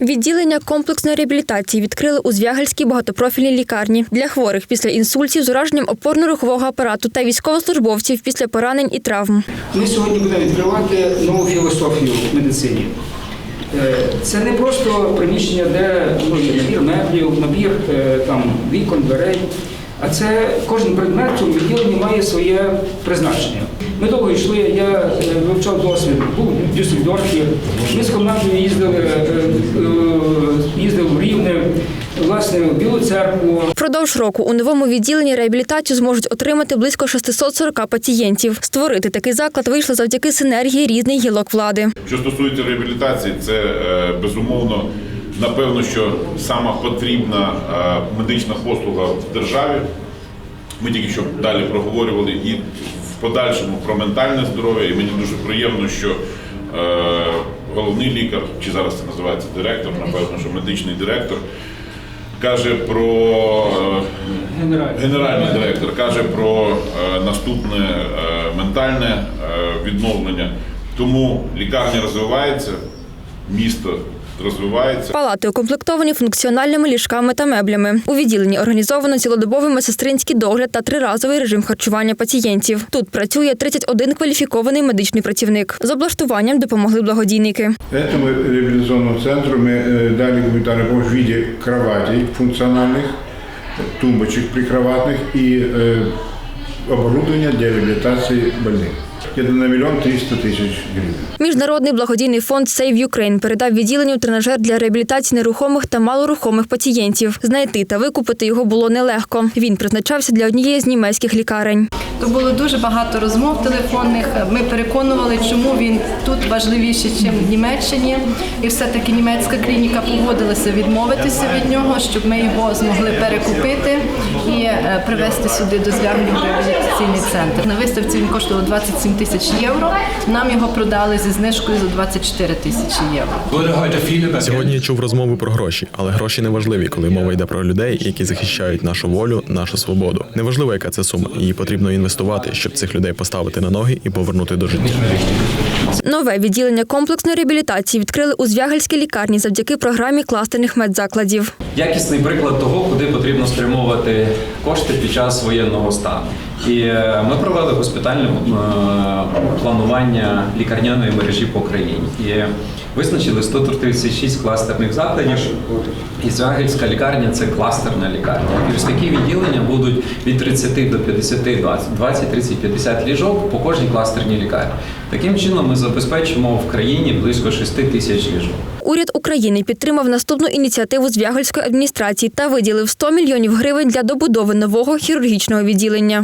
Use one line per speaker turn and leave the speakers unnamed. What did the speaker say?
Відділення комплексної реабілітації відкрили у Звягельській багатопрофільній лікарні для хворих після інсультів з ураженням опорно-рухового апарату та військовослужбовців після поранень і травм.
Ми сьогодні будемо відкривати нову філософію в медицині. Е, Це не просто приміщення, де ну, набір меблів, набір е, там, вікон, дверей, а це кожен предмет у відділенні має своє призначення. Ми довго йшли, я е, вивчав досвід, був в Дюссельдорфі, ми з командою їздили, е, е, їздили в Рівне, в Білу церкву,
Впродовж року у новому відділенні реабілітацію зможуть отримати близько 640 пацієнтів. Створити такий заклад вийшло завдяки синергії різних гілок влади.
Що стосується реабілітації, це е, безумовно напевно, що сама потрібна е, медична послуга в державі. Ми тільки що далі проговорювали і в подальшому про ментальне здоров'я. І мені дуже приємно, що е, головний лікар, чи зараз це називається директор, напевно, що медичний директор, каже про е,
генеральний.
Директор каже про е, наступне е, ментальне відновлення. Тому лікарня розвивається, місто розвивається.
Палати укомплектовані функціональними ліжками та меблями. У відділенні організовано цілодобовий медсестринський догляд та триразовий режим харчування пацієнтів. Тут працює 31 кваліфікований медичний працівник. З облаштуванням допомогли благодійники.
Этому реабилитационному центру мы э, дали гуманитарную помощь в виде кроватей функциональных, тумбочек прикроватных и э, оборудования для реабилитации больных. Где-то на миллион триста тысяч гривен.
Міжнародний благодійний фонд Save Ukraine передав відділенню тренажер для реабілітації нерухомих та малорухомих пацієнтів. Знайти та викупити його було нелегко. Він призначався для однієї з німецьких лікарень.
То було дуже багато розмов телефонних. Ми переконували, чому він тут важливіший, ніж в Німеччині. І все-таки німецька клініка погодилася відмовитися від нього, щоб ми його змогли перекупити і е, привезти сюди до Звягелів реабілітаційний центр. На виставці він коштував 27 тисяч євро. Нам його продали зі знижкою за 24 тисячі євро.
Сьогодні я чув розмови про гроші, але гроші не важливі, коли мова йде про людей, які захищають нашу волю, нашу свободу. Неважливо, яка це сума, її потрібно інвестувати, щоб цих людей поставити на ноги і повернути до життя.
Нове відділення комплексної реабілітації відкрили у Звягельській лікарні завдяки програмі кластерних медзакладів.
Якісний приклад того, куди потрібно спрямовувати кошти під час воєнного стану. І е, ми провели госпітальне е, планування лікарняної мережі по країні. І визначили 136 кластерних закладів. І Звягельська лікарня це кластерна лікарня. І ось такі відділення будуть від 30 до 50, 20, 20, 30, 50 ліжок по кожній кластерній лікарні. Таким чином ми забезпечимо в країні близько 6 тисяч ліжок.
Уряд України підтримав наступну ініціативу Звягельської адміністрації та виділив 100 мільйонів гривень для добудови нового хірургічного відділення.